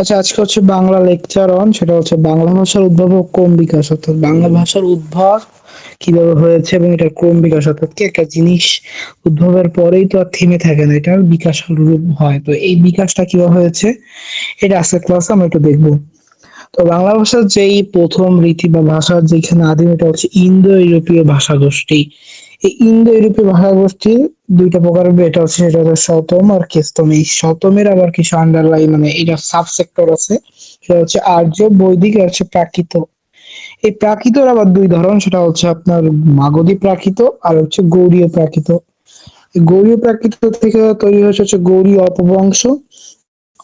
আচ্ছা আজকে হচ্ছে বাংলা লেকচার অন সেটা হচ্ছে বাংলা ভাষার উদ্ভব ও ক্রম বিকাশ, অর্থাৎ বাংলা ভাষার উদ্ভব কীভাবে হয়েছে এবং এটার ক্রম বিকাশ, অর্থাৎ কি একটা জিনিস উদ্ভবের পরেই তো আর থেমে থাকে না, এটার বিকাশ রূপ হয়। তো এই বিকাশটা কীভাবে হয়েছে, এটা আজকের ক্লাসে আমরা একটু দেখব। তো বাংলা ভাষার যেই প্রথম রীতি বা ভাষার যেখানে আদিম, এটা হচ্ছে ইন্দো ইউরোপীয় ভাষা গোষ্ঠী এই ইন্দো ইউরোপীয় ভাষা গোষ্ঠীর দুইটা প্রকারের এটা হচ্ছে সেটা হচ্ছে শতম আর কেস্তম এই শতমের আবার কিছু আন্ডারলাইন মানে এটা সাব সেক্টর আছে, সেটা হচ্ছে আর্য, বৈদিক আর হচ্ছে প্রাকৃত। এই প্রাকৃতর আবার দুই ধরন, সেটা হচ্ছে আপনার মাগধী প্রাকৃত আর হচ্ছে গৌরীয় প্রাকৃত। গৌড়ীয় প্রাকৃত থেকে তৈরি হয়েছে হচ্ছে গৌড়ীয় অপবংশ।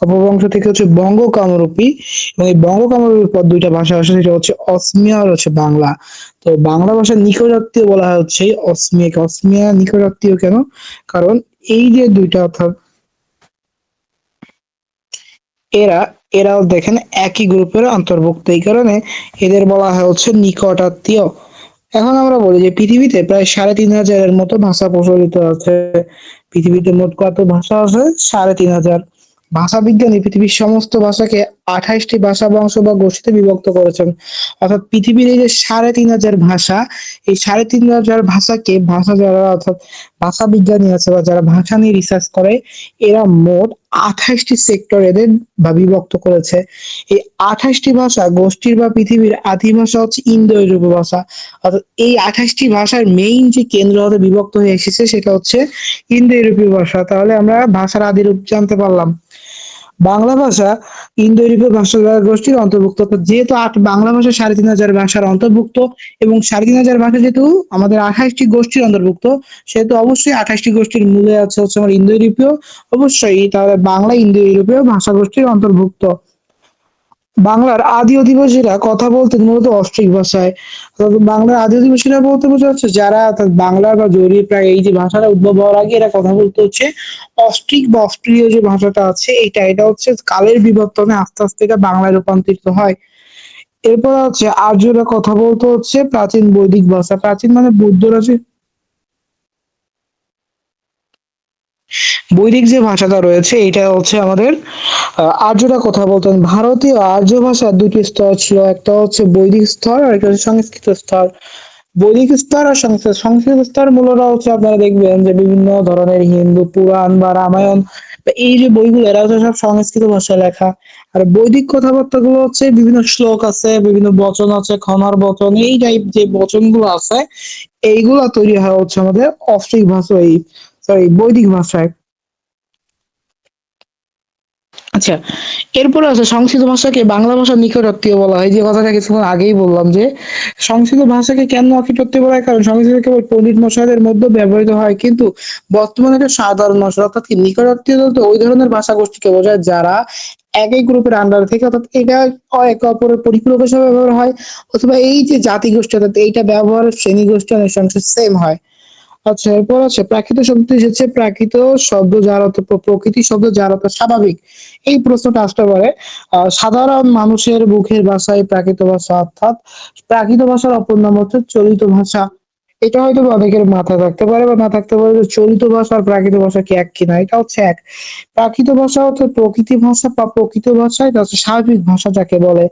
অপভ্রংশ থেকে হচ্ছে বঙ্গ কামরূপী এবং এই বঙ্গ কামরূপীর পর দুইটা ভাষা আসে, সেটা হচ্ছে অসমিয়া আর হচ্ছে বাংলা। তো বাংলা ভাষার নিকটাত্মীয় বলা হয় হচ্ছে অসমিয়াকে। অসমিয়া নিকটাত্মীয় কেন? কারণ এই যে দুইটা অর্থাৎ এরা, এরাও দেখেন একই গ্রুপের অন্তর্ভুক্ত। এই কারণে এদের বলা হয় হচ্ছে নিকটাত্মীয়। এখন আমরা বলি যে পৃথিবীতে প্রায় সাড়ে তিন হাজারের মতো ভাষা প্রচলিত আছে। পৃথিবীতে মোট কত ভাষা আছে? সাড়ে তিন হাজার। ভাষাবিজ্ঞানী পৃথিবীর সমস্ত ভাষাকে আঠাইশটি ভাষা বংশ বা গোষ্ঠীতে বিভক্ত করেছেন। অর্থাৎ পৃথিবীর এই যে সাড়ে তিন হাজার ভাষা, এই সাড়ে তিন হাজার ভাষাকে ভাষা যারা অর্থাৎ ভাষা বিজ্ঞানী আছে বা যারা ভাষা নিয়ে রিসার্চ করে, এরা মোট আঠাশটি সেক্টর এদের বা বিভক্ত করেছে। এই আঠাশটি ভাষা গোষ্ঠীর বা পৃথিবীর আদি ভাষা হচ্ছে ইন্দো ইউরোপীয় ভাষা অর্থাৎ এই আঠাশটি ভাষার মেইন যে কেন্দ্র হতে বিভক্ত হয়ে এসেছে সেটা হচ্ছে ইন্দো ইউরোপীয় ভাষা। তাহলে আমরা ভাষার আদি রূপ জানতে পারলাম। বাংলা ভাষা ইন্দো ইউরোপীয় ভাষা গোষ্ঠীর অন্তর্ভুক্ত। যেহেতু আট বাংলা ভাষা সাড়ে তিন হাজার ভাষার অন্তর্ভুক্ত এবং সাড়ে তিন হাজার ভাষা যেহেতু আমাদের আঠাশটি গোষ্ঠীর অন্তর্ভুক্ত, সেহেতু অবশ্যই আঠাশটি গোষ্ঠীর মূলে আছে হচ্ছে আমার ইন্দো ইউরোপীয় অবশ্যই তাহলে বাংলা ইন্দো ইউরোপীয় ভাষা গোষ্ঠীর অন্তর্ভুক্ত। বাংলার আদি অধিবাসীরা কথা বলতেন মূলত অস্ট্রিক ভাষায়। বাংলার আদি অধিবাসীরা বলতে বোঝা যাচ্ছে যারা অর্থাৎ বাংলা বা জরি প্রায় এই যে ভাষাটা উদ্ভব হওয়ার আগে এরা কথা বলতে হচ্ছে অস্ট্রিক বা অস্ট্রিয় যে ভাষাটা আছে এটা এটা হচ্ছে কালের বিবর্তনে আস্তে আস্তে এটা বাংলায় রূপান্তরিত হয়। এরপর হচ্ছে আর্যরা কথা বলতে হচ্ছে প্রাচীন বৈদিক ভাষা। প্রাচীন মানে বৌদ্ধরা যে বৈদিক যে ভাষাটা রয়েছে, এটা হচ্ছে আমাদের আর্যরা কথা বলতেন। ভারতীয় আর্য ভাষার দুটি স্তর ছিল। একটা হচ্ছে বৈদিক স্তর, আর একটা হচ্ছে সংস্কৃত স্তর। বৈদিক স্তর আর সংস্কৃত সংস্কৃত স্তর মূলত হচ্ছে আপনারা দেখবেন যে বিভিন্ন ধরনের হিন্দু, পুরাণ বা রামায়ণ এই যে বইগুলো, এরা হচ্ছে সব সংস্কৃত ভাষায় লেখা। আর বৈদিক কথাবার্তা গুলো হচ্ছে বিভিন্ন শ্লোক আছে, বিভিন্ন বচন আছে, ক্ষমার বচন, এই টাইপ যে বচনগুলো আছে, এইগুলা তৈরি হয় হচ্ছে আমাদের অস্ট্রিক ভাষা এই সরি বৈদিক ভাষায়। আচ্ছা এরপরে আছে সংস্কৃত ভাষাকে বাংলা ভাষার নিকটাত্মীয় বলা হয়। যে কথাটা কিছুক্ষণ আগেই বললাম যে, সংস্কৃত ভাষাকে কেন নিকটাত্মীয় বলা হয়? কারণ সংস্কৃত কেবল পণ্ডিত মশাইদের মধ্যে ব্যবহৃত হয়, কিন্তু বর্তমানে এটা সাধারণ ভাষা, অর্থাৎ নিকটাত্মীয় ওই ধরনের ভাষা গোষ্ঠীকে বোঝায় যারা একই গ্রুপের আন্ডার থেকে, অর্থাৎ এটা একে অপরের পরিপূরক হিসেবে ব্যবহার হয়, অথবা এই যে জাতি গোষ্ঠী অর্থাৎ এইটা ব্যবহারের শ্রেণি গোষ্ঠী অনেক সেম হয়। আচ্ছা এরপর আছে, প্রাকৃত শব্দ এসেছে, প্রাকৃত শব্দ যার অর্থ প্রকৃতি শব্দ যার অর্থ স্বাভাবিক। এই প্রশ্নটা আসতে পারে সাধারণ মানুষের মুখের ভাষায় প্রাকৃত ভাষা অর্থাৎ প্রাকৃত ভাষার অপর নাম হচ্ছে চলিত ভাষা। এটা হয়তো অনেকের মাথায় থাকতে পারে বা না থাকতে পারে চলিত ভাষা আর প্রাকৃত ভাষা কি এক কিনা? এটা হচ্ছে এক। প্রাকৃত ভাষা হচ্ছে প্রকৃতি ভাষা বা প্রকৃত ভাষা এটা হচ্ছে স্বাভাবিক ভাষা যাকে বলে।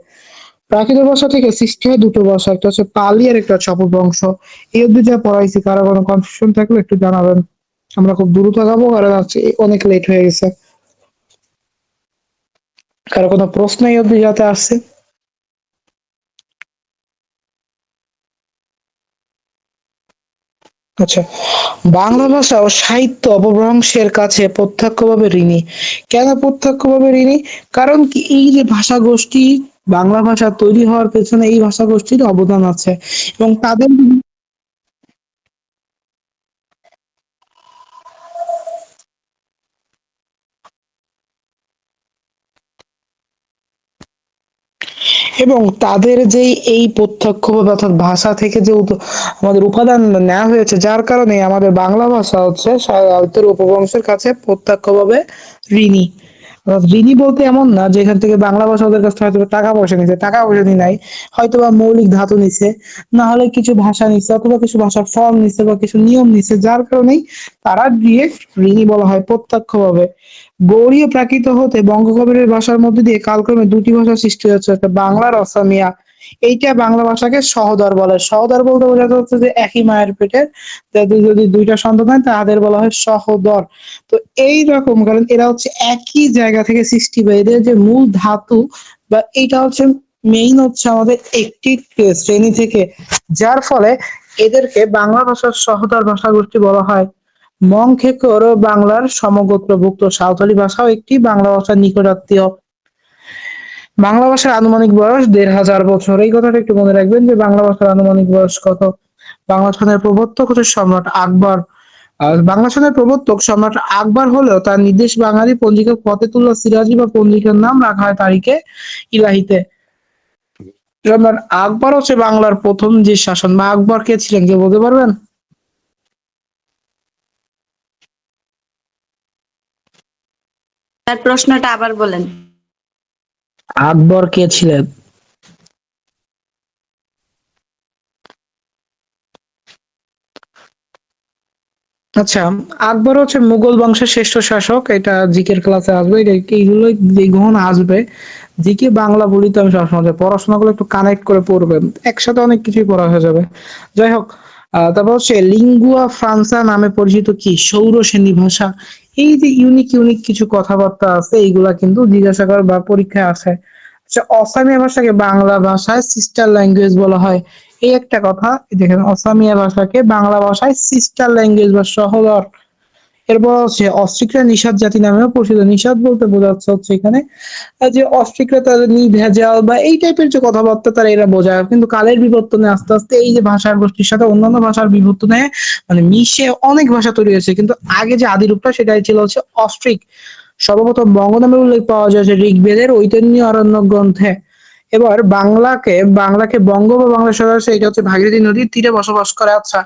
প্রাকৃত ভাষা থেকে সৃষ্টি হয় দুটো ভাষা একটা হচ্ছে পালি আর একটা হচ্ছে অপভ্রংশ এই অব্দি যা পড়াইছি, কারও কোনো কনফিউশন থাকলে একটু জানাবেন। আমরা খুব দ্রুত যাব, কারণ আজকে অনেক লেট হয়ে গেছে। কারও কোনো প্রশ্ন এই অব্দি যাতে আসছে আচ্ছা বাংলা ভাষা ও সাহিত্য অপভ্রংশের কাছে প্রত্যক্ষভাবে ঋণী। কেন প্রত্যক্ষভাবে ঋণী? কারণ কি এই যে ভাষা গোষ্ঠী বাংলা ভাষা তৈরি হওয়ার পেছনে এই ভাষা গোষ্ঠীর অবদান আছে এবং তাদের এবং তাদের যেই এই প্রত্যক্ষভাবে অর্থাৎ ভাষা থেকে যে আমাদের উপাদান নেওয়া হয়েছে, যার কারণে আমাদের বাংলা ভাষা হচ্ছে উপবংশের কাছে প্রত্যক্ষভাবে ঋণী। ঋণী বলতে এমন না যে এখান থেকে বাংলা ভাষা ওদের কাছে হয়তো টাকা পয়সা নিছে, টাকা পয়সা নিয়ে নাই হয়তো বা মৌলিক ধাতু নিছে, না হলে কিছু ভাষা নিছে অথবা কিছু ভাষার ফর্ম নিছে বা কিছু নিয়ম নিছে, যার কারণেই তারা ডিরেক্ট ঋণী বলা হয় প্রত্যক্ষভাবে। গৌরীয় প্রাকৃত হতে বঙ্গকবিরের ভাষার মধ্যে দিয়ে কালক্রমে দুটি ভাষা সৃষ্টি হচ্ছে একটা বাংলার অসমীয়া এইটা বাংলা ভাষাকে সহদর বলে। সহদর বলতে বোঝাতে হচ্ছে যে একই মায়ের পেটের। যদি দুইটা সন্তান হয়, তাদের বলা হয় সহদর। তো এই রকম, কারণ এরা হচ্ছে একই জায়গা থেকে সৃষ্টি বা এদের যে মূল ধাতু বা এইটা হচ্ছে মেইন হচ্ছে আমাদের একটি শ্রেণি থেকে। যার ফলে এদেরকে বাংলা ভাষার সহদর ভাষা গোষ্ঠী বলা হয়। মংখেকর বাংলার সমগোত্রভুক্ত সাঁওতালি ভাষাও একটি বাংলা ভাষার নিকটাত্মীয়। বাংলা ভাষার আনুমানিক বয়স দেড় হাজার বছর। এই কথাটা একটু মনে রাখবেন যে বাংলা ভাষার আনুমানিক বয়স কত? বাংলা সনের প্রবর্তক হচ্ছে সম্রাট আকবর। বাংলা সনের প্রবর্তক সম্রাট আকবর হলেও তার নির্দেশ বাঙালি পঞ্জিকা ফতেতুল্লাহ সিরাজি বা পঞ্জিকার নাম রাখা হয় তারিখে ইলাহিতে। সম্রাট আকবর হচ্ছে বাংলার প্রথম যে শাসন। বা আকবর কে ছিলেন কে বলতে পারবেন? তার প্রশ্নটা আবার বলেন। আকবর কে ছিলেন? আচ্ছা আকবর হচ্ছে মুঘল বংশের শ্রেষ্ঠ শাসক, এটা জিকের ক্লাসে আসবে, এটা এইগুলো যে গ্রহণ আসবে, জিকে বাংলা বলি তো আমি সবসময় পড়াশোনা গুলো একটু কানেক্ট করে পড়বেন একসাথে অনেক কিছুই পড়া হয়ে যাবে। যাই হোক তারপর হচ্ছে লিঙ্গুয়া ফ্রান্সা নামে পরিচিত কি? সৌর ভাষা। এই যে ইউনিক ইউনিক কিছু কথাবার্তা আছে, এইগুলা কিন্তু জিজ্ঞাসা করে বা পরীক্ষায় আসে। আচ্ছা অসমীয়া ভাষাকে বাংলা ভাষায় সিস্টার ল্যাঙ্গুয়েজ বলা হয়। এই একটা কথা দেখেন, অসমীয়া ভাষাকে বাংলা ভাষায় সিস্টার ল্যাঙ্গুয়েজ বা সহোদর এরপর হচ্ছে অস্ট্রিকরা নিষাদ জাতি নামেও পরিচিত। নিষাদ বলতে বোঝাচ্ছে হচ্ছে এখানে যে অস্ট্রিকরা তাদের নির্ভেজাল বা এই টাইপের যে কথাবার্তা তারা এরা বোঝায়। কিন্তু কালের বিবর্তনে আস্তে আস্তে এই যে ভাষার গোষ্ঠীর সাথে অন্যান্য ভাষার বিবর্তনে মানে মিশে অনেক ভাষা তৈরি হয়েছে। কিন্তু আগে যে আদি রূপটা সেটাই ছিল হচ্ছে অস্ট্রিক সর্বপ্রথম বঙ্গ নামের উল্লেখ পাওয়া যায় ঋগ্বেদের ঐতন্য অরণ্য গ্রন্থে। এবার বাংলাকে বাংলাকে বঙ্গ বা বাংলা সদস্য এটা হচ্ছে ভাগীরথী নদীর তীরে বসবাস করে। আচ্ছা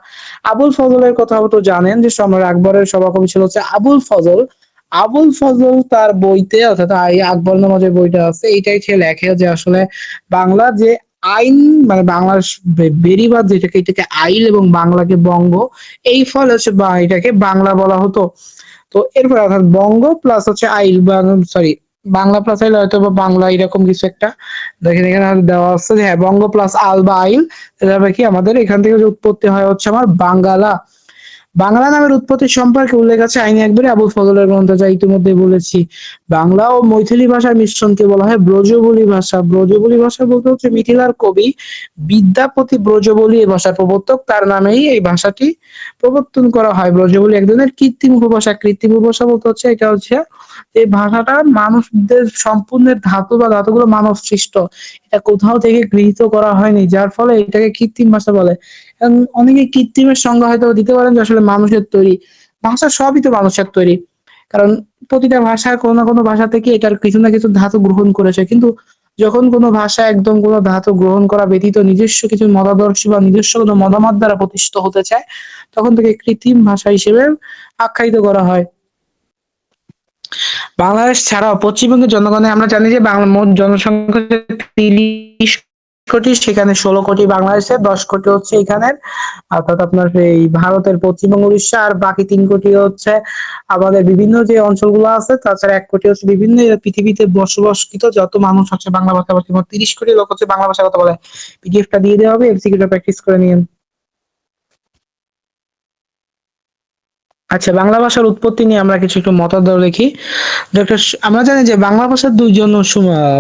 আবুল ফজলের কথা তো জানেন যে সম্রাট আকবরের সভাকবি ছিল হচ্ছে আবুল ফজল। আবুল ফজল তার বইতে, অর্থাৎ এই আকবরনামা যে বইটা আছে, এইটাই সে লেখে যে আসলে বাংলা যে আইন মানে বাংলার বেরিবাদ যেটাকে, এটাকে আইল এবং বাংলাকে বঙ্গ, এই ফলে হচ্ছে এটাকে বাংলা বলা হতো। তো এরপর অর্থাৎ বঙ্গ প্লাস হচ্ছে আইল সরি বাংলা প্লাস আইল হয়তো বা বাংলা এরকম কিছু একটা। দেখেন এখানে দেওয়া আছে যে হ্যাঁ বঙ্গ প্লাস আল বা আইল এটা কি? আমাদের এখান থেকে উৎপত্তি হয় হচ্ছে আমার বাঙ্গালা। বাংলা নামের উৎপত্তি সম্পর্কে উল্লেখ আছে। আইনি একবারে আবুল ফজলের গ্রন্থে যা ইতিমধ্যে বলেছি। বাংলা ও মৈথিলি ভাষার মিশ্রণকে বলা হয় ব্রজবলি ভাষা। ব্রজবলি ভাষা বলতে হচ্ছে মিথিলার কবি, বিদ্যাপতি ব্রজবলি এই ভাষার প্রবর্তক। তার নামেই এই ভাষাটি প্রবর্তন করা হয়। ব্রজবলি এক ধরনের কৃত্রিম উপভাষা। কৃত্রিম উপভাষা বলতে হচ্ছে এটা হচ্ছে এই ভাষাটা মানুষদের সম্পূর্ণের ধাতু বা ধাতুগুলো মানব সৃষ্ট এটা কোথাও থেকে গৃহীত করা হয়নি, যার ফলে এটাকে কৃত্রিম ভাষা বলে। অনেকে কৃত্রিমের সংজ্ঞা হয়তো দিতে পারেন যে আসলে মানুষের তৈরি। ভাষা সবই তো মানুষের তৈরি। কারণ প্রতিটা ভাষা কোনো না কোনো ভাষা থেকে এটার কিছু না কিছু ধাতু গ্রহণ করেছে। কিন্তু যখন কোনো ভাষা একদম কোনো ধাতু গ্রহণ করা ব্যতীত নিজস্ব কিছু মতাদর্শ বা নিজস্ব কোনো মতামত দ্বারা প্রতিষ্ঠিত হতে চায়, তখন থেকে কৃত্রিম ভাষা হিসেবে আখ্যায়িত করা হয়। বাংলাদেশ ছাড়াও পশ্চিমবঙ্গের জনগণে আমরা জানি যে বাংলা মোট জনসংখ্যা তিরিশ কোটি, সেখানে ষোলো কোটি বাংলাদেশে, দশ কোটি হচ্ছে এখানে অর্থাৎ আপনার এই ভারতের পশ্চিমবঙ্গ, উড়িষ্যা, আর বাকি তিন কোটি হচ্ছে আমাদের বিভিন্ন যে অঞ্চলগুলো আছে, তাছাড়া এক কোটি হচ্ছে বিভিন্ন পৃথিবীতে বসবাসকৃত যত মানুষ আছে, বাংলা ভাষী তিরিশ কোটি লোক হচ্ছে বাংলা ভাষা কথা বলে। পিডিএফটা দিয়ে দেওয়া হবে এক্সিকিউটিভ প্র্যাকটিস করে নিন। আচ্ছা বাংলা ভাষার উৎপত্তি নিয়ে আমরা কিছু একটু মতাদর দেখি। ডক্টর আমরা জানি যে বাংলা ভাষার দুইজন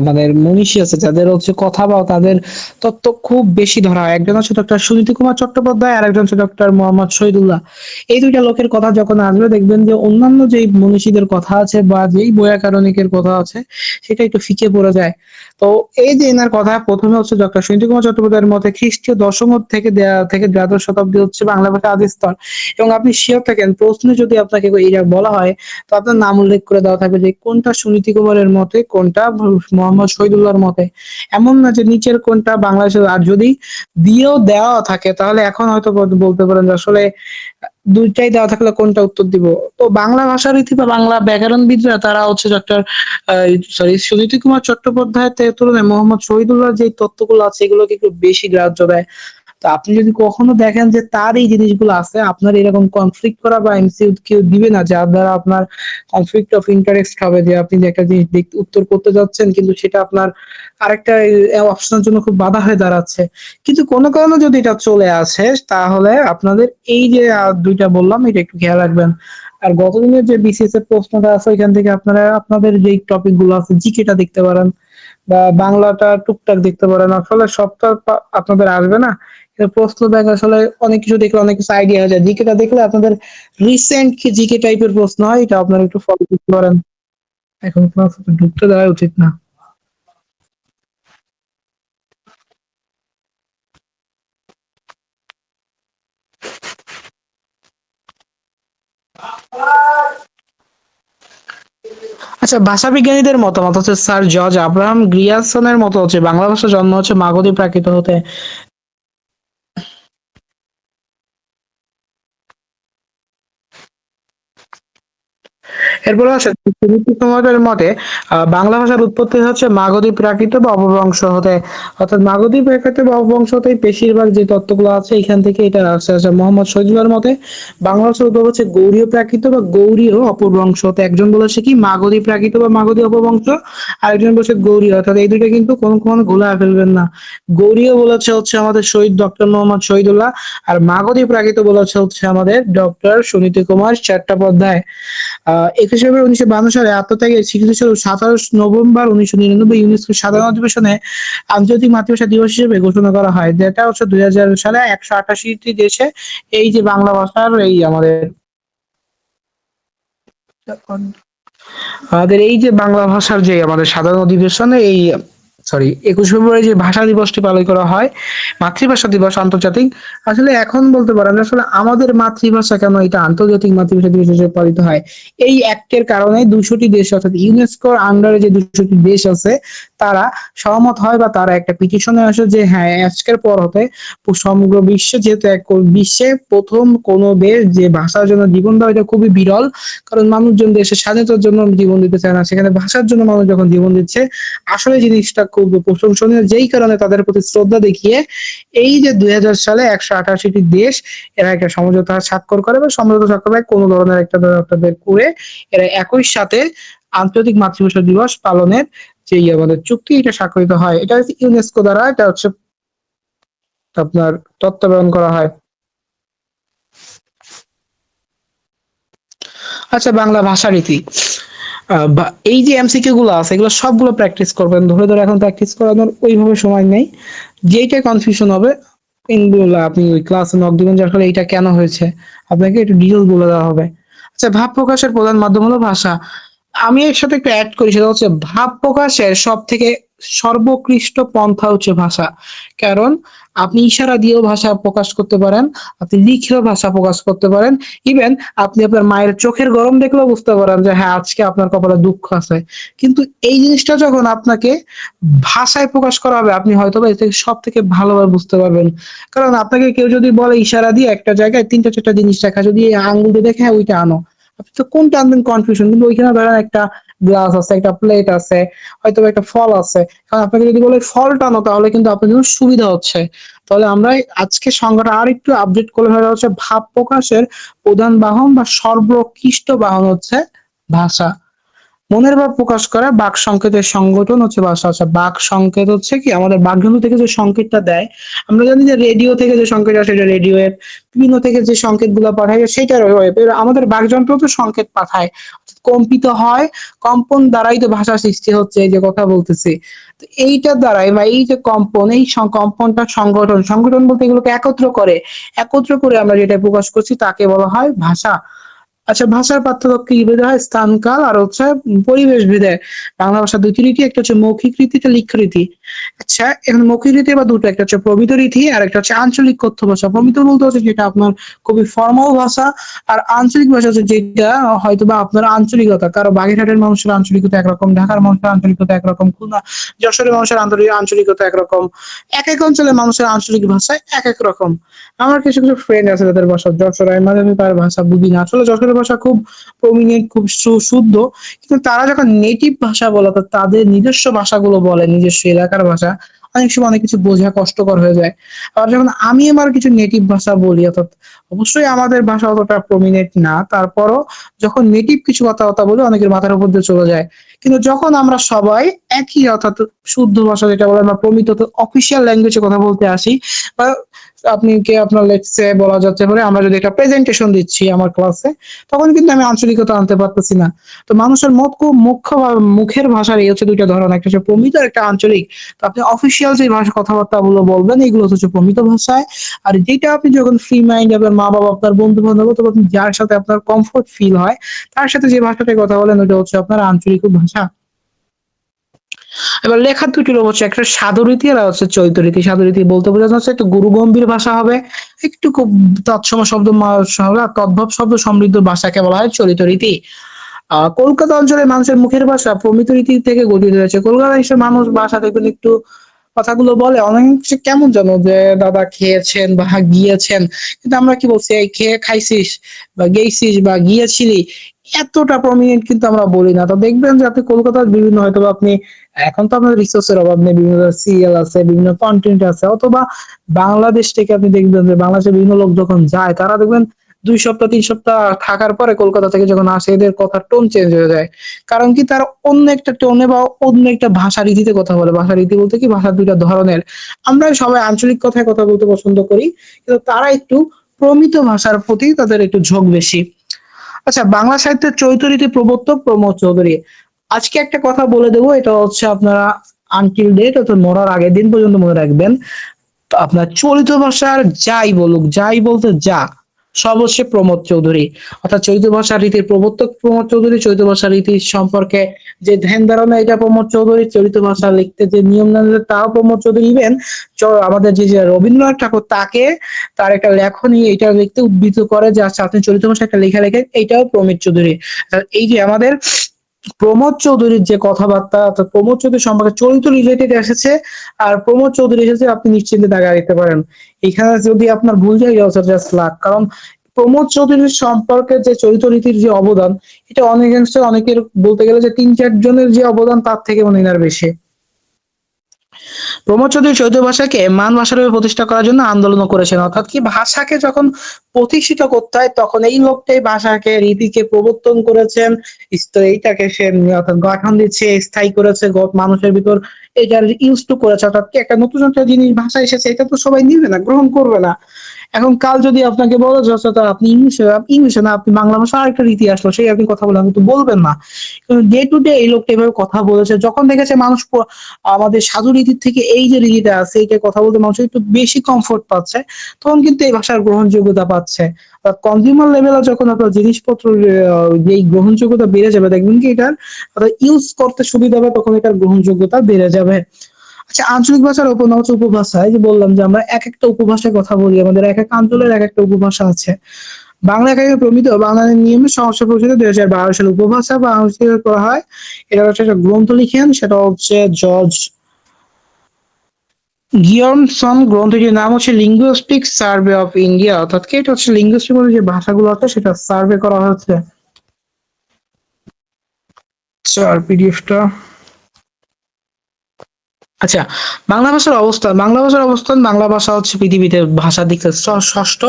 মানে মনীষী আছে, যাদের হচ্ছে কথা বা তাদের তত্ত্ব খুব বেশি ধরা হয়। একজন হচ্ছে ডক্টর সুনীতি কুমার চট্টোপাধ্যায় আর একজন হচ্ছে ডক্টর মোহাম্মদ শহীদুল্লাহ। এই দুইটা লোকের কথা যখন আসবে, দেখবেন যে অন্যান্য যেই মনীষীদের কথা আছে বা যেই বৈয়াকরণিকের কথা আছে, সেটা একটু ফিকে পড়ে যায়। তো এই যে এনার কথা, প্রথমে হচ্ছে ডক্টর সুনীতি কুমার চট্টোপাধ্যায়ের মতে খ্রিস্টীয় দশম থেকে থেকে দ্বাদশ শতাব্দী হচ্ছে বাংলা ভাষা আদি স্তর। এবং আপনি শিওর থাকেন, প্রশ্নে যদি আপনাকে এইটা বলা হয়, তো আপনার নাম উল্লেখ করে দেওয়া থাকবে যে কোনটা সুনীতি কুমারের মতে, কোনটা মোহাম্মদ শহীদুল্লাহর মতে। এমন না যে নিচের কোনটা বাংলাদেশের, আর যদি দিয়েও দেওয়া থাকে, তাহলে এখন হয়তো বলতে পারেন যে আসলে দুইটাই দেওয়া থাকলে কোনটা উত্তর দিব? তো বাংলা ভাষারীতি বা বাংলা ব্যাকরণবিদরা তারা হচ্ছে ডক্টর সরি সুনীতি কুমার চট্টোপাধ্যায়ের তুলনায় মোহাম্মদ শহীদুল্লাহ যে তত্ত্বগুলো আছে, এগুলোকে একটু বেশি গ্রাহ্য দেয়। তো আপনি যদি কখনো দেখেন যে তার এই জিনিসগুলো আছে, আপনার এরকম কনফ্লিক্ট করা বা এমসিকিউ কেউ দিবে না, যার দ্বারা আপনার কনফ্লিক্ট অফ ইন্টারেস্ট হবে, যে আপনি একটা জিনিস উত্তর করতে যাচ্ছেন, কিন্তু সেটা আপনার আরেকটা অপশনের জন্য খুব বাধা হয়ে দাঁড়াচ্ছে। কিন্তু কোনো কারণে যদি এটা চলে আসে, তাহলে আপনাদের এই যে দুইটা বললাম, এটা একটু খেয়াল রাখবেন। আর গতদিনের যে বিসিএস এর প্রশ্নটা আছে, ওইখান থেকে আপনারা, আপনাদের যে টপিকগুলো আছে, জিকেটা দেখতে পারেন, বা বাংলাটা টুকটাক দেখতে পারেন। আসলে সবটা আপনাদের আসবে না। প্রশ্ন ব্যাংক আসলে অনেক কিছু দেখলে, অনেক কিছু আইডিয়া হয়ে যায়। জিকেটা দেখলে আপনাদের রিসেন্ট কি জিকে টাইপের প্রশ্ন হয়, এটা আপনারা একটু ফলো করতে পারেন। এখন ক্লাস ঢুকতে দেওয়া উচিত না। আচ্ছা ভাষাবিজ্ঞানীদের মতামত হচ্ছে, স্যার জর্জ আব্রাহাম গ্রিয়ারসনের মতো হচ্ছে, বাংলা ভাষা জন্ম হচ্ছে মাগধী প্রাকৃত হতে। এরপরে আছে কুমারের মতে বাংলা ভাষার উৎপত্তি হচ্ছে মাগধী প্রাকৃত বা অপভ্রংশ হতে। অর্থাৎ মাগধী প্রাকৃত বা অপভ্রংশ হতে বেশিরভাগ যে তত্ত্বগুলো আছে, এখান থেকে এটা আসছে আচ্ছা মোহাম্মদ শহীদুল্লাহর মতে, বাংলা ভাষার উদ্ভব হচ্ছে গৌড়ীয় প্রাকৃত বা গৌড়ীয় অপভ্রংশ। হতে একজন বলেছে কি মাগধী প্রাকৃত বা মাগধী অপভ্রংশ? আরেকজন বলেছে গৌড়ীয় অর্থাৎ এই দুটো কিন্তু কোনো কোনো গোলা ফেলবেন না। গৌরীয় বলেছে হচ্ছে আমাদের শহীদ ডক্টর মোহাম্মদ শহীদুল্লাহ, আর মাগধী প্রাকৃত বলেছে হচ্ছে আমাদের ডক্টর সুনীতি কুমার চট্টোপাধ্যায়। আহ ফেব্রুয়ারি উনিশশো বান্ন সালে আত্মত্যাগের স্বীকৃতি স্বরূপ সাতাশ নভেম্বর উনিশশো নিরানব্বই ইউনেস্কো সাধারণ অধিবেশনে আন্তর্জাতিক মাতৃভাষা দিবস হিসেবে ঘোষণা করা হয়। যেটা হচ্ছে দুই হাজার সালে একশো আঠাশিটি দেশে এই যে বাংলা ভাষার এই আমাদের আমাদের এই যে বাংলা ভাষার যে আমাদের সাধারণ অধিবেশনে এই সরি, একুশ ফেব্রুয়ারি যে ভাষা দিবসটি পালন করা হয়, মাতৃভাষা দিবস আন্তর্জাতিক, আসলে এখন বলতে পারেন আসলে আমাদের মাতৃভাষা কেন এটা আন্তর্জাতিক মাতৃভাষা দিবস হিসেবে পালিত হয়? এই অ্যাক্টের কারণে দুশোটি দেশ, অর্থাৎ ইউনেস্কোর আন্ডারে যে দুশোটি দেশ আছে তারা সহমত হয় বা তারা একটা পিটিশনে আসে যে হ্যাঁ আজকের পর হতে সমগ্র বিশ্বে যেহেতু এক বিশ্বে প্রথম কোন দেশ যে ভাষার জন্য জীবন দেওয়া এটা খুবই বিরল। কারণ মানুষজন দেশের স্বাধীনতার জন্য জীবন দিতে চায় না। সেখানে ভাষার জন্য মানুষ যখন জীবন দিচ্ছে, আসলে জিনিসটা খুব প্রশংসনীয়। যেই কারণে তাদের প্রতি শ্রদ্ধা দেখিয়ে এই যে দুই হাজার সালে একশো আঠাশিটি দেশ এরা একটা সমঝোতা স্বাক্ষর করে বা সমঝোতা স্বাক্ষর করে কোনো ধরনের একটা তাদের করে এরা একই সাথে আন্তর্জাতিক মাতৃভাষা দিবস পালনের যে আমাদের চুক্তি এটা স্বাক্ষরিত হয়, এটা হচ্ছে ইউনেস্কো দ্বারা, এটা হচ্ছে আপনার তত্ত্বাবধান করা হয়। আচ্ছা বাংলা ভাষা রীতি। এই যে এমসিকিউ গুলো আছে, এগুলো সবগুলো প্র্যাকটিস করবেন, ধরে ধরে এখন প্র্যাকটিস করানোর ওইভাবে সময় নেই। যেইটা কনফিউশন হবে আপনি ওই ক্লাসে নক দিবেন যে আসলে এইটা কেন হয়েছে, আপনাকে একটু ডিটেলস বলে দেওয়া হবে। আচ্ছা ভাব প্রকাশের প্রধান মাধ্যম হলো ভাষা। আমি এর সাথে একটু অ্যাড করি, সেটা হচ্ছে ভাব প্রকাশের সব থেকে সর্বোৎকৃষ্ট পন্থা হচ্ছে ভাষা। কারণ আপনি ইশারা দিয়েও ভাষা প্রকাশ করতে পারেন, আপনি লিখেও ভাষা প্রকাশ করতে পারেন। ইভেন আপনি আপনার মায়ের চোখের গরম দেখলেও বুঝতে পারেন যে হ্যাঁ আজকে আপনার কপালে দুঃখ আছে। কিন্তু এই জিনিসটা যখন আপনাকে ভাষায় প্রকাশ করা হবে আপনি হয়তো বা থেকে সব থেকে ভালোভাবে বুঝতে পারবেন। কারণ আপনাকে কেউ যদি বলে ইশারা দিয়ে একটা জায়গায় তিনটা চারটা জিনিস রাখা যদি আঙ্গুল দিয়ে দেখে হ্যাঁ ওইটা আনো। আপনি তো কোনটা আনবেন কনফিউশন কিন্তু ওইখানে ধরেন একটা গ্লাস আছে, একটা প্লেট আছে, হয়তো একটা ফল আছে। কারণ আপনাকে যদি বলে ফল টানো তাহলে কিন্তু আপনার জন্য সুবিধা হচ্ছে। তাহলে আমরা আজকে সংজ্ঞাটা আর একটু আপডেট করলে হয়ে হচ্ছে। ভাব প্রকাশের প্রধান বাহন বা সর্বোৎকৃষ্ট বাহন হচ্ছে ভাষা। মনের ভাব প্রকাশ করে, বাক সংকেতের সংগঠন হচ্ছে ভাষা আচ্ছা বাক সংকেত হচ্ছে কি? আমাদের বাকযন্ত্র থেকে যে সংকেতটা দেয়, আমরা জানি যে রেডিও থেকে যে সংকেত আসে, এটা রেডিও এর বিভিন্ন থেকে যে সংকেতগুলো পাঠায়, সেটার আমাদের বাকযন্ত্র তো সংকেত পাঠায়। কম্পিত হয়, কম্পন দ্বারাই তো ভাষা সৃষ্টি হচ্ছে যে কথা বলতেছি। তো এইটার দ্বারাই বা এই যে কম্পন, এই কম্পনটা সংগঠন সংগঠন বলতে এগুলোকে একত্র করে একত্র করে আমরা যেটা প্রকাশ করছি, তাকে বলা হয় ভাষা। আচ্ছা ভাষার পার্থক্য কি ভেদে হয় স্থান কাল আর হচ্ছে পরিবেশ ভেদে বাংলা ভাষা দুইটি রীতি একটা হচ্ছে মৌখিক রীতি, একটা লিখ্য রীতি। আচ্ছা এখন মৌখিক রীতি বা দুটো, একটা হচ্ছে প্রমিত রীতি, আর একটা হচ্ছে আঞ্চলিক কথ্য ভাষা। প্রমিত বলতে হচ্ছে যেটা আপনার খুবই ফর্মাল ভাষা, আর আঞ্চলিক ভাষা হচ্ছে যেটা হয়তো বা আপনার আঞ্চলিকতা। কারও বাগেরহাটের মানুষের আঞ্চলিকতা একরকম, ঢাকার মানুষের আঞ্চলিকতা একরকম, খুলনা, যশোরের মানুষের আন্তরিক আঞ্চলিকতা একরকম, এক এক অঞ্চলের মানুষের আঞ্চলিক ভাষা এক এক রকম। আমার কিছু কিছু ফ্রেন্ড আছে তাদের ভাষা যশোর মাঝে তার ভাষা বুঝি না। আসলে যশোরের ভাষা খুব প্রমিনেন্ট খুব সু- শুদ্ধ কিন্তু তারা যখন নেটিভ ভাষা বলে তাদের নিজস্ব ভাষাগুলো বলে, নিজস্ব এলাকার ভাষা, অনেক সময় অনেক কিছু বোঝা কষ্টকর হয়ে যায়। আবার যখন আমি আমার কিছু নেটিভ ভাষা বলি, অর্থাৎ অবশ্যই আমাদের ভাষা অতটা প্রমিনেট না, তারপরও যখন নেটিভ কিছু কথাবার্তা বলি, অনেকের মাথার উপর দিয়ে চলে যায়। কিন্তু যখন আমরা সবাই একই, অর্থাৎ শুদ্ধ ভাষা যেটা বলে আমরা প্রমিত, অফিসিয়াল ল্যাঙ্গুয়েজে কথা বলতে আসি, বা আপনি কে আপনার লেটসে বলা যাচ্ছে পারে আমরা যদি একটা প্রেজেন্টেশন দিচ্ছি আমার ক্লাসে তখন কিন্তু আমি আঞ্চলিকতা আনতে পারতেছি না। তো মানুষের মত খুব মুখ্য মুখের ভাষার এই হচ্ছে দুইটা ধরন। একটা হচ্ছে প্রমিত একটা আঞ্চলিক। তো আপনি অফিসিয়াল যে ভাষা কথাবার্তা গুলো বলবেন, এগুলো হচ্ছে প্রমিত ভাষায়। আর যেটা আপনি যখন ফ্রি মাইন্ড আপনার মা বাবা, আপনার বন্ধু বান্ধব আপনি যার সাথে আপনার কমফোর্ট ফিল হয়, তার সাথে যে ভাষাটায় কথা বলেন, ওটা হচ্ছে আপনার আঞ্চলিক ভাষা। এবার লেখার দুটি হচ্ছে, একটা সাধুরীতি আর হচ্ছে চৈতরীতি সাধুরীতি বলতে বোঝানো হচ্ছে একটু গুরু গম্ভীর ভাষা হবে, একটু খুব তৎসম শব্দ মা- সহ- তদ্ভব শব্দ সমৃদ্ধ ভাষাকে বলা হয় চলিত রীতি। কলকাতা অঞ্চলের মানুষের মুখের ভাষা প্রমিত রীতি থেকে গঠিত হয়েছে। কলকাতা এসে মানুষ ভাষা দেখবেন একটু কথাগুলো বলে, অনেক কেমন জানো যে দাদা খেয়েছেন বা গিয়েছেন, কিন্তু আমরা কি বলছি খেয়ে খাইছিস বা গেইছিস বা গিয়েছিলি এতটা প্রমিনেন্ট কিন্তু আমরা বলি না। তো দেখবেন যে আপনি কলকাতার বিভিন্ন হয়তো আপনি, এখন তো আপনার রিসোর্সের অভাব নেই, বিভিন্ন সিরিয়াল আছে, বিভিন্ন কন্টেন্ট আছে, অথবা বাংলাদেশ থেকে আপনি দেখবেন যে বাংলাদেশের বিভিন্ন লোক যখন যায়, তারা দেখবেন দুই সপ্তাহ, তিন সপ্তাহ থাকার পরে কলকাতা থেকে যখন আসে, এদের কথার টোন চেঞ্জ হয়ে যায়। কারণ কি তারা অন্য একটা টোনে বা অন্য একটা ভাষা রীতিতে কথা বলে। ভাষা রীতি বলতে কি? ভাষা দুইটা ধরনের। আমরা সবাই আঞ্চলিক কথায় কথা বলতে পছন্দ করি, কিন্তু তারা একটু প্রমিত ভাষার প্রতি তাদের একটু ঝোঁক বেশি। আচ্ছা বাংলা সাহিত্যের চৈতরীতি প্রবর্তক প্রমোদ চৌধুরী। আজকে একটা কথা বলে দেবো, এটা হচ্ছে আপনারা আনটিল ডেট অর্থাৎ মরার আগের দিন পর্যন্ত মনে রাখবেন। আপনার চলিত ভাষার যাই বলুক, যাই বলতে যা হচ্ছে প্রমোদ চৌধুরী। অর্থাৎ চৈত ভাষা রীতির প্রবর্তক প্রমোদ চৌধুরী, চৈত ভাষা রীতি সম্পর্কে যে ধ্যান ধারণা, এটা প্রমোদ চৌধুরী চলিত ভাষা লিখতে যে নিয়ম তাও প্রমোদ চৌধুরী ইভেন আমাদের যে রবীন্দ্রনাথ ঠাকুর, তাকে তার একটা লেখনী এটা লিখতে উদ্বৃত করে যে আচ্ছা আপনি চলিত ভাষায় একটা লেখা লেখেন এইটাও প্রমিত চৌধুরী। এই যে আমাদের প্রমোদ চৌধুরীর যে কথাবার্তা, অর্থাৎ প্রমোদ চৌধুরী সম্পর্কে চরিত্র রিলেটেড এসেছে, আর প্রমোদ চৌধুরী এসেছে, আপনি নিশ্চিন্তে দাগা দিতে পারেন। এখানে যদি আপনার ভুল যায় জাস্ট লাখ কারণ প্রমোদ চৌধুরীর সম্পর্কে যে চরিত্র রীতির যে অবদান, এটা অনেকাংশে অনেকের বলতে গেলে যে তিন চারজনের যে অবদান, তার থেকে মনে বেশি। প্রমোদ চৌধুরী চৌধুরী ভাষাকে মান ভাষা রূপে প্রতিষ্ঠা করার জন্য আন্দোলন করেছেন। অর্থাৎ কি ভাষাকে যখন প্রতিষ্ঠিত করতে হয়, তখন এই লোকটাই ভাষাকে, রীতিকে প্রবর্তন করেছেন এইটাকে সে, অর্থাৎ গঠন দিচ্ছে, স্থায়ী করেছে মানুষের ভিতর এটার ইউজ টু করেছে। অর্থাৎ কি একটা নতুন একটা জিনিস ভাষা এসেছে, এটা তো সবাই নিবে না, গ্রহণ করবে না। এখন কাল যদি আপনাকে বলা তো আপনি ইংলিশে ইংলিশে না, আপনি বাংলা ভাষা আরেকটা রীতি আসলো, সেই আপনি কথা বলে আপনি তো বলবেন না। কিন্তু ডে টু ডে এই লোকটা এভাবে কথা বলেছে, যখন দেখেছে মানুষ আমাদের সাধু রীতির থেকে এই যে রীতিটা আছে এটা কথা বলতে মানুষ একটু বেশি কমফোর্ট পাচ্ছে, তখন কিন্তু এই ভাষার গ্রহণযোগ্যতা পাচ্ছে। কনজিউমার লেভেলে যখন আপনার জিনিসপত্র যেই গ্রহণযোগ্যতা বেড়ে যাবে, দেখবেন কি এটার ইউজ করতে সুবিধা হবে, তখন এটার গ্রহণযোগ্যতা বেড়ে যাবে। আচ্ছা আঞ্চলিক ভাষার উপনাম হচ্ছে উপভাষা। এই যে বললাম যে আমরা এক একটা উপভাষায় কথা বলি, আমাদের এক এক অঞ্চলের এক একটা উপভাষা আছে। বাংলা একাডেমি প্রমিত বাংলার নিয়মে সমস্যা পরিচিত দুই হাজার বারো সালে উপভাষা বা করা হয়। এটা হচ্ছে একটা গ্রন্থ লিখেন, সেটা হচ্ছে জর্জ গিয়র্নসন গ্রন্থটির নাম হচ্ছে লিঙ্গুইস্টিক সার্ভে অফ ইন্ডিয়া অর্থাৎ কি? এটা হচ্ছে লিঙ্গুইস্টিক যে ভাষাগুলো আছে, সেটা সার্ভে করা হয়েছে পিডিএফটা আচ্ছা বাংলা ভাষার অবস্থান, বাংলা ভাষার অবস্থান, বাংলা ভাষা হচ্ছে পৃথিবীতে ভাষার দিক থেকে ষষ্ঠ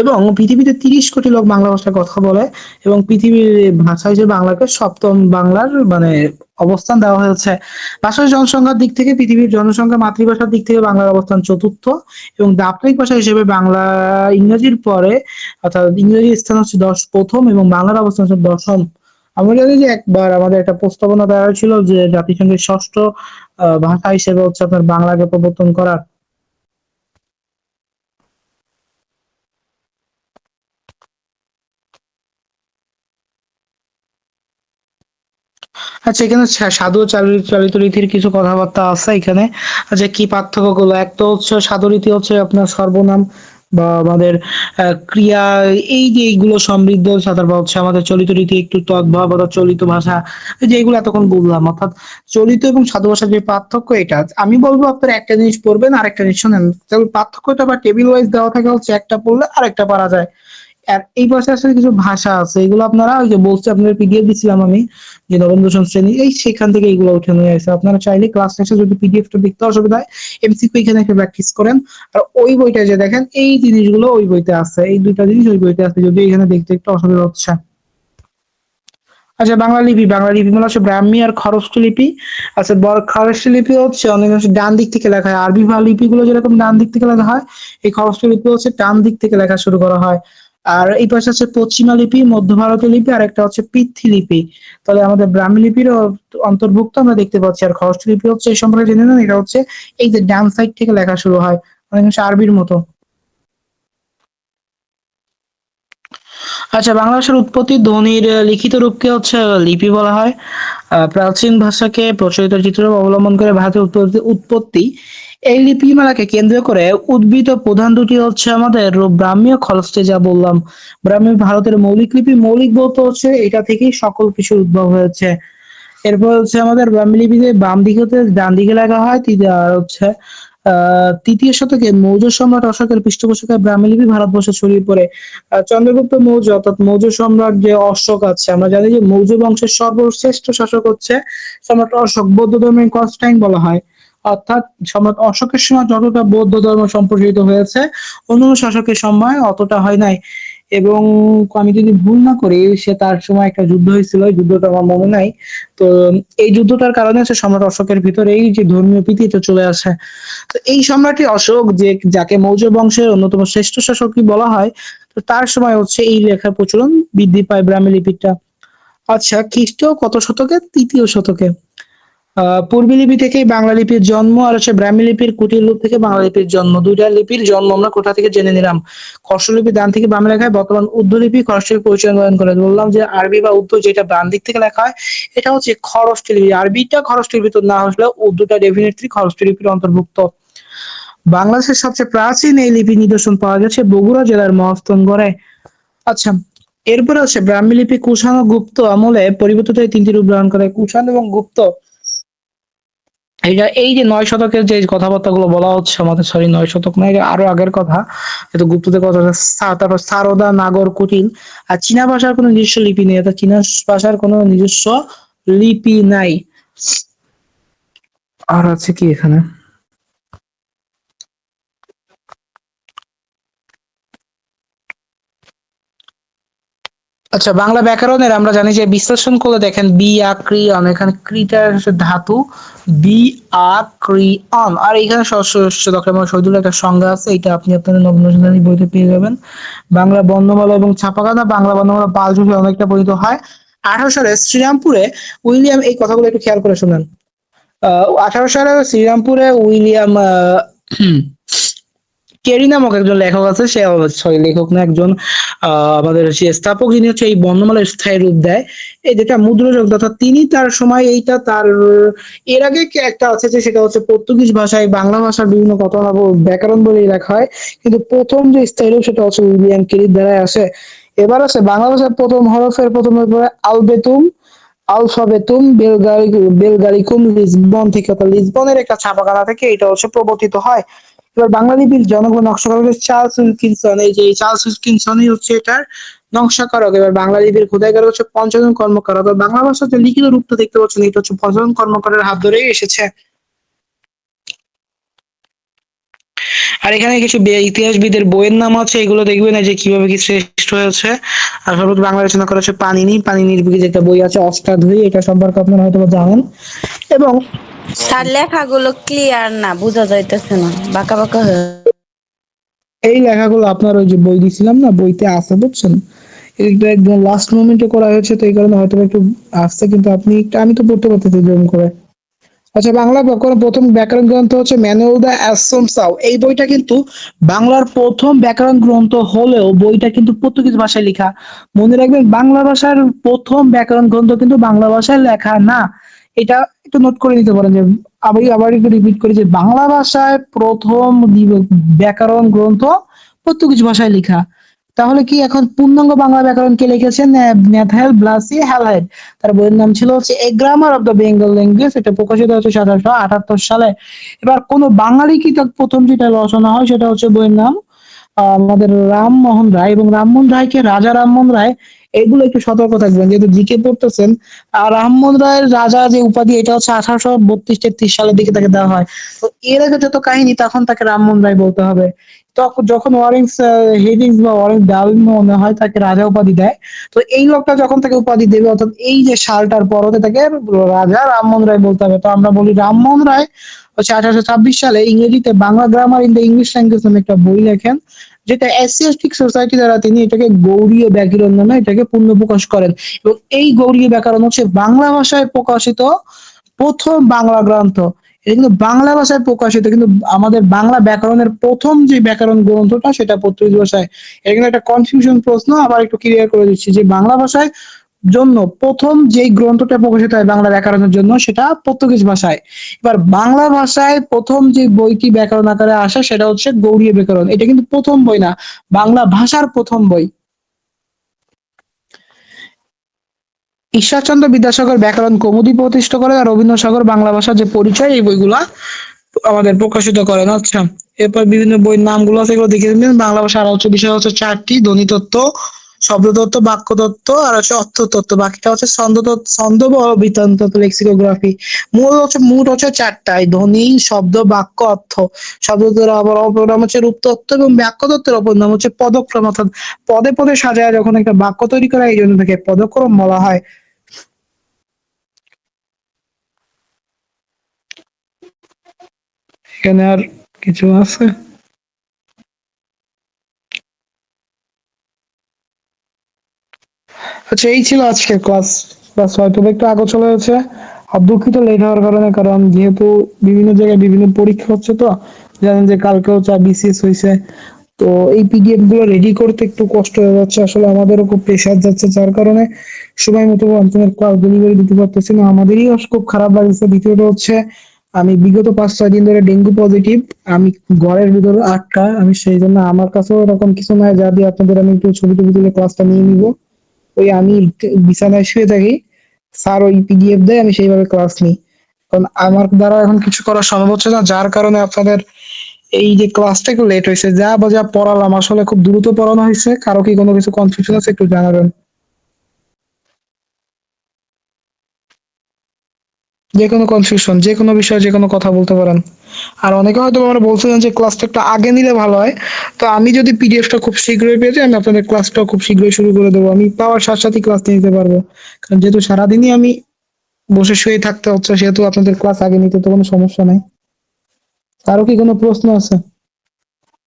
এবং পৃথিবীতে তিরিশ কোটি লোক বাংলা ভাষায় কথা বলে এবং পৃথিবীর ভাষা হিসেবে বাংলাকে সপ্তম বাংলার মানে অবস্থান দেওয়া হয়েছে। ভাষার জনসংখ্যার দিক থেকে পৃথিবীর জনসংখ্যা মাতৃভাষার দিক থেকে বাংলার অবস্থান চতুর্থ এবং দাপ্তরিক ভাষা হিসেবে বাংলা, ইংরেজির পরে অর্থাৎ ইংরেজির স্থান হচ্ছে দশ প্রথম এবং বাংলার অবস্থান হচ্ছে দশম আমরা জানি যে একবার আমাদের একটা প্রস্তাবনা দেওয়া হয়েছিল যে জাতিসংঘের ষষ্ঠ ভাষা হিসেবে হচ্ছে আপনার বাংলাকে প্রবর্তন করার আচ্ছা এখানে সাধু চালিত রীতির কিছু কথাবার্তা আছে এখানে। আচ্ছা কি পার্থক্যগুলো? এক তো হচ্ছে সাধু রীতি হচ্ছে আপনার সর্বনাম বা আমাদের ক্রিয়া, এই যে এইগুলো সমৃদ্ধ তারপর হচ্ছে আমাদের চলিত রীতি একটু তদ্ভাব অর্থাৎ চলিত ভাষা, এই যে এগুলো এতক্ষণ বললাম। অর্থাৎ চলিত এবং সাধু ভাষার যে পার্থক্য এটা। আমি বলব আপনারা একটা জিনিস পড়বেন আর একটা জিনিস শোনেন। পার্থক্যটা বা টেবিল ওয়াইজ দেওয়া থাকে, হচ্ছে একটা পড়লে আরেকটা পারা যায়। এই পাশে আসলে কিছু ভাষা আছে। এগুলো আপনারা ওই যে বলছি আপনাদের পিডিএফ দিছিলাম আমি যে নবম শ্রেণি এই সেখান থেকে এগুলো উঠে নিয়ে আসে। আপনারা চাইলে ক্লাস শেষে যদি পিডিএফটা দেখতে অসুবিধা হয় এমসিকিউ এখানে একটা প্র্যাকটিস করেন। আর ওই বইটা যে দেখেন এই জিনিসগুলো ওই বইতে আছে। এই ২ টা জিনিস ওই বইতে আছে। যদি এখানে দেখতে একটু অসুবিধা হচ্ছে। আচ্ছা বাংলা লিপি, বাংলা লিপি মানে হচ্ছে ব্রাহ্মী আর খরোষ্ঠ লিপি। আচ্ছা বর খরোষ্ঠ লিপি হচ্ছে অনেকাংশে ডান দিক থেকে লেখা হয়। আরবি লিপিগুলো যেরকম ডান দিক থেকে লেখা হয়, এই খরোষ্ঠ লিপি হচ্ছে ডান দিক থেকে লেখা শুরু করা হয়। আর এই পাশে হচ্ছে পশ্চিমা লিপি, মধ্য ভারতীয় লিপি আর একটা হচ্ছে পৃথ্বী লিপি। তবে আমাদের ব্রাহ্মী লিপির অন্তর্ভুক্ত আমরা দেখতে পাচ্ছি। আর খরোষ্ঠ লিপি হচ্ছে এই সম্পর্কে জেনে নেন এটা হচ্ছে এই যে ডান সাইড থেকে লেখা শুরু হয়। অনেকাংশে আরবির মতো। আচ্ছা বাংলা ভাষার উৎপত্তি ধ্বনির লিখিত রূপকে হচ্ছে লিপি বলা হয় প্রাচীন ভাষাকে প্রচলিত চিত্র অবলম্বন করে ভারতের উৎপত্তি এই লিপিমালাকে কেন্দ্র করে উদ্ভিদ প্রধান দুটি হচ্ছে আমাদের ব্রাহ্মীয় খলস্টে যা বললাম। ব্রাহ্মী ভারতের মৌলিক লিপি মৌলিক বলতে হচ্ছে এটা থেকেই সকল কিছুর উদ্ভব হয়েছে। এরপর হচ্ছে আমাদের ব্রাহ্মী লিপিতে বাম দিকে ডান দিকে লেখা হয় আর হচ্ছে তৃতীয় শতকে মৌর্য সম্রাট অশোকের পৃষ্ঠপোষকতায় ব্রাহ্মী লিপি ভারতবর্ষে ছড়িয়ে পড়ে। চন্দ্রগুপ্ত মৌর্য অর্থাৎ মৌর্য সম্রাট যে অশোক আছে, আমরা জানি যে মৌর্য বংশের সর্বশ্রেষ্ঠ শাসক হচ্ছে সম্রাট অশোক, বৌদ্ধ ধর্মের কনস্টাইন বলা হয়। অর্থাৎ সম্রাট অশোকের সময় যতটা বৌদ্ধ ধর্ম সম্প্রসারিত হয়েছে অন্য শাসকের সময় অতটা হয় নাই। এবং আমি যদি ভুল না করি, সে তার সময় একটা যুদ্ধ হয়েছিল যুদ্ধটা আমার মনে নাই। তো এই যুদ্ধটার কারণে হচ্ছে সম্রাট অশোকের ভিতরে এই যে ধর্মীয় প্রীতিটা চলে আসে। তো এই সম্রাটই অশোক, যে যাকে মৌর্য বংশের অন্যতম শ্রেষ্ঠ শাসকই বলা হয়, তো তার সময় হচ্ছে এই লেখার প্রচলন বৃদ্ধি পায় ব্রাহ্মী লিপিটা। আচ্ছা খ্রিস্ট কত শতকে? তৃতীয় শতকে। পূর্বী লিপি থেকেই বাংলা লিপির জন্ম আর হচ্ছে ব্রাহ্মী লিপির কুটির রূপ থেকে বাংলা লিপির জন্ম। দুইটা লিপির জন্ম আমরা কোথা থেকে জেনে নিলাম? খসড় লিপি ডান থেকে বামে লেখা হয়, বর্তমান উর্দু লিপি খরচের পরিচয় করে। বললাম যে আরবি বা উর্দু যেটা ডান দিক থেকে লেখা হয়, এটা হচ্ছে খরচটি লিপি। আরবিটা খরচটির ভিতর না হলেও উর্দুটা ডেফিনেটলি খরচটি লিপির অন্তর্ভুক্ত। বাংলাদেশের সবচেয়ে প্রাচীন এই লিপি নিদর্শন পাওয়া গেছে বগুড়া জেলার মহস্থানগড়ে। আচ্ছা এরপরে হচ্ছে ব্রাহ্মী লিপি কুষাণ ও গুপ্ত আমলে পরিবর্তিত হয়ে তিনটি রূপ গ্রহণ করে। কুষাণ এবং গুপ্ত এইটা এই যে নয় শতকের যে কথাবার্তাগুলো বলা হচ্ছে আমাদের সরি নয় শতক নয় আরও আগের কথা, এটা গুপ্তদের কথা তারপর সারদা, নাগর, কুটিল, আর চীনা ভাষার কোনো নিজস্ব লিপি নেই, অর্থাৎ চীনা ভাষার কোনো নিজস্ব লিপি নাই। আর আছে কি এখানে? আচ্ছা বাংলা ব্যাকরণের আমরা জানি যে বিশ্লেষণ করলে দেখেন বি আ ক্রি অন এখানে ক্রিটা হচ্ছে ধাতু, বি আ ক্রি অন আর এখানে শহীদুল একটা সংজ্ঞা আছে, এটা আপনি আপনাদের নবম শ্রেণি বইতে পেয়ে যাবেন। বাংলা বর্ণমালা এবং ছাপাখানা, বাংলা বর্ণমালা পাল যুগে অনেকটা পরিচিত হয়। আঠারো সালে শ্রীরামপুরে উইলিয়াম, এই কথাগুলো একটু খেয়াল করে শুনেন। আহ, আঠারো সালে শ্রীরামপুরে উইলিয়াম কেরি নামক একজন লেখক আছে, সে সরি, লেখক না, একজন আমাদের সে স্থাপক যিনি হচ্ছে এই বর্ণমালার স্থায়ী রূপ দেয়। এই যেটা মুদ্রযোগ, অর্থাৎ তিনি তার সময় এইটা তার, এর আগে একটা আছে যে সেটা হচ্ছে পর্তুগিজ ভাষায় বাংলা ভাষার বিভিন্ন কথা ব্যাকরণ বলে লেখা হয়। কিন্তু প্রথম যে স্থায়ী রূপ সেটা হচ্ছে উইলিয়াম কেরির দ্বারাই আসে। এবার আছে বাংলা ভাষার প্রথম হরফের প্রথমের পরে আলবেতুম, আলফাবেতুম, বেলগারি, বেলগারিকুম, লিসবন থেকে, অর্থাৎ লিসবনের একটা ছাপাখানা থেকে এটা হচ্ছে প্রবর্তিত হয়। এবার বাংলা লিপির জনগণ নকশাকার হচ্ছে চার্লস উইলকিনসন। এই যে চার্লস উইলকিনসনই হচ্ছে এটার নকশাকারক এবার বাংলা লিপির খোদাইকার হচ্ছে পঞ্চজন কর্মকার অর্থাৎ বাংলা ভাষার যে লিখিত রূপটা দেখতে পাচ্ছেন, এটা হচ্ছে পঞ্চজন কর্মকারের হাত ধরেই এসেছে। আর এখানে কিছু ইতিহাসবিদের বইয়ের নাম আছে, এগুলো দেখবেন এই যে কীভাবে কি শ্রেষ্ঠ হয়েছে। আর সর্বত বাংলা রচনা করা হচ্ছে পানিনি। পানিনির যে একটা বই আছে অষ্টাধ্যায়ী এটা সম্পর্কে আপনারা হয়তো বা জানেন। এবং তার লেখাগুলো ক্লিয়ার না, বোঝা যাইতেছে না, বাঁকা বাঁকা হয়ে এই লেখাগুলো আপনার ওই যে বই দিছিলাম না, বইতে আছে বুঝছেন? এটা একদম লাস্ট মোমেন্টে করা হয়েছে, তো এই কারণে হয়তো একটু আসছে, কিন্তু আপনি আমি তো পড়তে পারতেছি জুম করে। আচ্ছা বাংলা ব্যাকরণ প্রথম ব্যাকরণ গ্রন্থ হচ্ছে ম্যানুয়াল দ্য অ্যাসমসাও এই বইটা কিন্তু বাংলার প্রথম ব্যাকরণ গ্রন্থ হলেও বইটা কিন্তু পর্তুগিজ ভাষায় লেখা। মনে রাখবেন, বাংলা ভাষার প্রথম ব্যাকরণ গ্রন্থ কিন্তু বাংলা ভাষায় লেখা না। এটা একটু নোট করে নিতে পারেন যে, আমি আবার একটু রিপিট করি যে, বাংলা ভাষায় প্রথম ব্যাকরণ গ্রন্থ পর্তুগিজ ভাষায় লেখা। তাহলে কি এখন পূর্ণাঙ্গ বাংলা ব্যাকরণ কে লিখেছেন? ব্লাসি হ্যালাইড তার বইয়ের নাম ছিল হচ্ছে a grammar of the Bengal language এটা প্রকাশিত হচ্ছে সতেরোশো আটাত্তর সালে। এবার কোন বাঙালি কি তার প্রথম যেটা রচনা হয়, সেটা হচ্ছে বইয়ের নাম আমাদের রামমোহন রায় এবং রামমোহন রায়কে রাজা রামমোহন রায়, এগুলো একটু সতর্ক থাকবেন। যেহেতু জিকে পড়তেছেন, আর রামমোহন রায়ের রাজা যে উপাধি, এটা হচ্ছে আঠারোশো বত্রিশ তেত্রিশ সালের দিকে তাকে দেওয়া হয়। তো এর আগে যত কাহিনী, তখন তাকে রামমোহন রায় বলতে হবে। তখন যখন ওয়ারেন্স হেডিংস বা ওয়ারেন্স ডাউন মনে হয় তাকে রাজা উপাধি দেয়, তো এই লোকটা যখন তাকে উপাধি দেবে, অর্থাৎ এই যে সালটার পর হতে তাকে রাজা রামমোহন রায় বলতে হবে। তো আমরা বলি রামমোহন রায় হচ্ছে আঠারোশো ছাব্বিশ সালে ইংরেজিতে Bangla grammar in the English language নামে একটা বই লেখেন, যেটা এসিয়াস্টিক সোসাইটি দ্বারা তিনি এটাকে গৌড়ীয় ব্যাকরণ নামে এটাকে পূর্ণ প্রকাশ করেন। এবং এই গৌড়ীয় ব্যাকরণ হচ্ছে বাংলা ভাষায় প্রকাশিত প্রথম বাংলা গ্রন্থ। এটা কিন্তু বাংলা ভাষায় প্রকাশিত, কিন্তু আমাদের বাংলা ব্যাকরণের প্রথম যে ব্যাকরণ গ্রন্থটা সেটা পর্তুগিজ ভাষায়। এটা কিন্তু একটা কনফিউশন প্রশ্ন, আবার একটু ক্লিয়ার করে দিচ্ছি যে বাংলা ভাষায় জন্য প্রথম যেই গ্রন্থটা প্রকাশিত হয় বাংলা ব্যাকরণের জন্য সেটা পর্তুগিজ ভাষায়। এবার বাংলা ভাষায় প্রথম যে বইটি ব্যাকরণ আকারে আসে সেটা হচ্ছে গৌড়ীয় ব্যাকরণ। এটা কিন্তু প্রথম বই না, বাংলা ভাষার প্রথম বই। ঈশ্বরচন্দ্র বিদ্যাসাগর ব্যাকরণ কৌমুদি প্রতিষ্ঠা করেন আর রবীন্দ্রসাগর বাংলা ভাষার যে পরিচয়, এই বইগুলা আমাদের প্রকাশিত করেন। আচ্ছা এরপর বিভিন্ন বইয়ের নামগুলো আছে, এগুলো দেখে নিন। বাংলা ভাষা হচ্ছে বিষয় হচ্ছে চারটি, ধ্বনিতত্ত্ব, শব্দতত্ত্ব, বাক্যতত্ত্ব, আর হচ্ছে অর্থতত্ত্ব। বাকিটা হচ্ছে ছন্দ বা লেক্সিকোগ্রাফি। মূল হচ্ছে, মোট হচ্ছে চারটাই ধ্বনি, শব্দ, বাক্য, অর্থ। শব্দতত্ত্বের আবার অপর নাম হচ্ছে রূপতত্ত্ব এবং বাক্যতত্ত্বের অপর নাম হচ্ছে পদক্রম। অর্থাৎ পদে পদে সাজায় যখন একটা বাক্য তৈরি করা এই জন্য তাকে পদক্রম বলা হয়। এখানে আর কিছু আছে? আচ্ছা এই ছিল আজকের ক্লাস। ক্লাস হয়তো একটু আগে চলে গেছে। আর দুঃখিত লেট হওয়ার কারণে, কারণ যেহেতু বিভিন্ন জায়গায় বিভিন্ন পরীক্ষা হচ্ছে তো, জানেন যে কালকেও চা বিসিএস হয়েছে। তো এই পিডিএফগুলো রেডি করতে একটু কষ্ট হয়ে যাচ্ছে। আসলে আমাদেরও খুব প্রেশার যাচ্ছে, যার কারণে সময় মতো আপনাদের ক্লাস ডেলিভারি দিতে পারতেছি না। আমাদেরই খুব খারাপ লাগছে। দ্বিতীয়ত হচ্ছে আমি বিগত পাঁচ, ছয় দিন ধরে ডেঙ্গু পজিটিভ আমি ঘরের ভিতরে আটকা, আমি সেই জন্য আমার কাছেও এরকম কিছু নাই, যা দিয়ে আপনাদের আমি একটু ছবি টবি তুলে ক্লাসটা নিয়ে নিবো। ওই আমি বিছানায় শুয়ে থাকি স্যার ওই পিডিএফ দেয়, আমি সেইভাবে ক্লাস নিই। কারণ আমার দ্বারা এখন কিছু করা সম্ভব হচ্ছে না, যার কারণে আপনাদের এই যে ক্লাসটা একটু লেট হয়েছে, যা বা যা পড়ালাম, আসলে খুব দ্রুত পড়ানো হয়েছে, কারও কি কোনো কিছু কনফিউশন আছে একটু জানাবেন। যে কোনো কনফিউশন যে কোনো বিষয়ে যে কোনো কথা বলতে পারেন। আর অনেকে হয়তো আমরা বলছিলেন যে ক্লাসটা একটু আগে নিলে ভালো হয়। তো আমি যদি পিডিএফটা খুব শীঘ্রই পেয়ে যাই, আমি আপনাদের ক্লাসটা খুব শীঘ্রই শুরু করে দেবো। আমি পাওয়ার সাথে সাথে ক্লাস নিতে পারব। কারণ যেহেতু সারাদিনই আমি বসে শুয়ে থাকতে হচ্ছে, সেহেতু আপনাদের ক্লাস আগে নিতে তো কোনো সমস্যা নাই। আরও কি কোনো প্রশ্ন আছে?